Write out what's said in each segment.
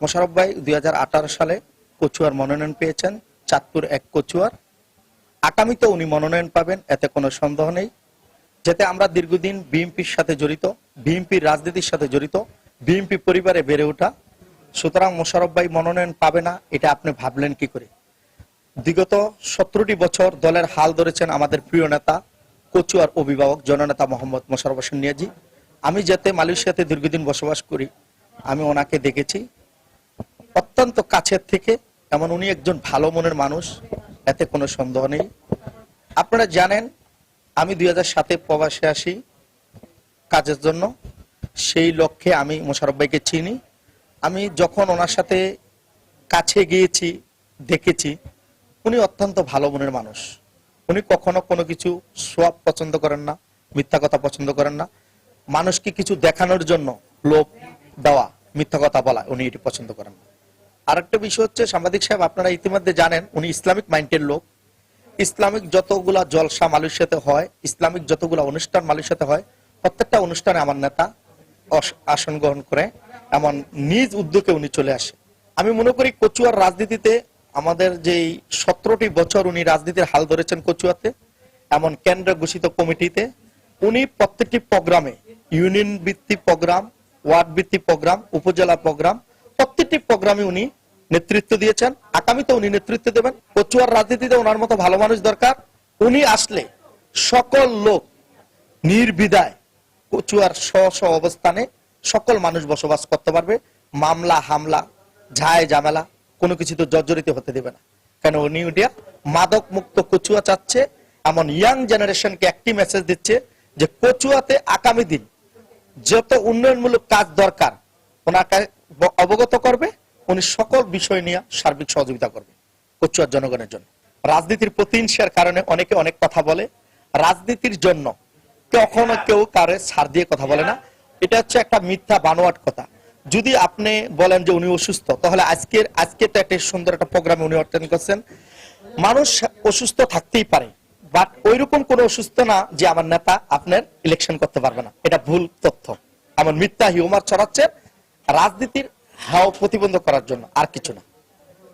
মোশারফ ভাই দুই হাজার আঠারো সালে কচুয়ার মনোনয়ন পেয়েছেন, চাঁদপুর এক কচুয়ার। আগামীতে উনি মনোনয়ন পাবেন, এতে কোনো সন্দেহ নেই। যেতে আমরা দীর্ঘদিন বিএনপির সাথে জড়িত, বিএনপির রাজনীতির সাথে জড়িত, বিএনপি পরিবারে বেড়ে ওঠা। সুতরাং মোশারফ ভাই মনোনয়ন পাবে না, এটা আপনি ভাবলেন কি করে? বিগত সতেরোটি বছর দলের হাল ধরেছেন আমাদের প্রিয় নেতা, কচুয়ার অভিভাবক জননেতা মোহাম্মদ মোশারফ হোসেন নিয়াজি। আমি যাতে মালয়েশিয়াতে দীর্ঘদিন বসবাস করি, আমি ওনাকে দেখেছি। অত্যন্ত কাছের থেকে, এমন উনি একজন ভালো মনের মানুষ, এতে কোনো সন্দেহ নেই। আপনারা জানেন, আমি দুই হাজার সাতে প্রবাসে আসি কাজের জন্য। সেই লক্ষ্যে আমি মোশারফ ভাইকে চিনি। আমি যখন ওনার সাথে কাছে গিয়েছি, দেখেছি, উনি অত্যন্ত ভালো মনের মানুষ। উনি কখনো কোনো কিছু সোয়াব পছন্দ করেন না, মিথ্যা কথা পছন্দ করেন না। মানুষকে কিছু দেখানোর জন্য লোভ দেওয়া, মিথ্যা কথা বলা উনি এটি পছন্দ করেন না। আরেকটা বিষয় হচ্ছে, সাংবাদিক সাহেব, আপনারা ইতিমধ্যে জানেন, উনি ইসলামিক মাইন্ডের লোক। ইসলামিক যতগুলা জলসা মালয়েশিয়াতে হয়, ইসলামিক যতগুলা অনুষ্ঠান মালয়েশিয়াতে হয়, প্রত্যেকটা অনুষ্ঠানে আমার নেতা আসন গ্রহণ করে, এমন নিজ উদ্যোগে উনি চলে আসে। আমি মনে করি কচুয়ার রাজনীতিতে আমাদের যেই সতেরোটি বছর উনি রাজনীতির হাল ধরেছেন কচুয়াতে, এমন কেন্দ্র ঘোষিত কমিটিতে, উনি প্রত্যেকটি প্রোগ্রামে, ইউনিয়ন ভিত্তিক প্রোগ্রাম, ওয়ার্ড ভিত্তিক প্রোগ্রাম, উপজেলা প্রোগ্রাম প্রত্যেকটি প্রোগ্রামে উনি নেতৃত্ব দিয়েছেন। আগামীতে উনি নেতৃত্ব দেবেন। কচুয়ার রাজনীতিতে ওনার মতো ভালো মানুষ দরকার। উনি আসলে সকল লোক নির্বিদায় কচুয়ার স্ব স্ব অবস্থানে সকল মানুষ বসবাস করতে পারবে। মামলা, হামলা, ঝায় ঝামেলা, কোনো কিছু তো জর্জরিত হতে দেবে না। কেন উনি ইন্ডিয়া মাদক মুক্ত কচুয়া চাচ্ছে, এমন ইয়াং জেনারেশনকে একটি মেসেজ দিচ্ছে যে কচুয়াতে আগামী দিন যত উন্নয়নমূলক কাজ দরকার, ওনাকে ব- অবগত করবে, উনি সকল বিষয় নিয়ে সার্বিক সহযোগিতা করবে কচুয়ার জনগণের জন্য। রাজনীতির প্রতিহিংসার কারণে অনেকে অনেক কথা বলে। রাজনীতির জন্য কখনো কেউ কারে ছাড় দিয়ে কথা বলে না। এটা হচ্ছে একটা মিথ্যা বানোয়াট কথা। যদি আপনি বলেন যে উনি অসুস্থ, তাহলে আজকের, আজকে তো একটা সুন্দর একটা প্রোগ্রামে উনি অর্জন করছেন। মানুষ অসুস্থ থাকতেই পারে, বাট ওইরকম কোনো অসুস্থ না যে আমার নেতা আপনার ইলেকশন করতে পারবে না। এটা ভুল তথ্য। এমন মিথ্যা হিউমার ছড়াচ্ছে রাজনীতির হাও প্রতিবন্ধ করার জন্য, আর কিছু না।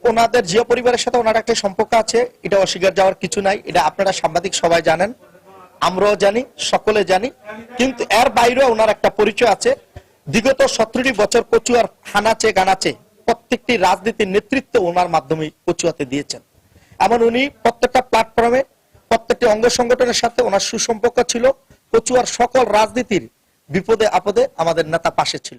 ওনাদের জিও পরিবারের সাথে ওনার একটা সম্পর্ক আছে, এটা অস্বীকার যাওয়ার কিছু নাই, এটা আপনারা সাংবাদিক সবাই জানেন, আমরাও জানি, সকলে জানি, কিন্তু এর বাইরেও ওনার একটা পরিচয় আছে। বিগত সতেরোটি বছর কচুয়ার হানাচে গানাচে প্রত্যেকটি রাজনীতির নেতৃত্ব ওনার মাধ্যমে কচুয়াতে দিয়েছেন। এমন উনি প্রত্যেকটা প্ল্যাটফর্মে প্রত্যেকটি অঙ্গ সংগঠনের সাথে ওনার সুসম্পর্ক ছিল, কচুয়ার সকল রাজনীতির বিপদে আপদে আমাদের নেতা পাশে ছিল।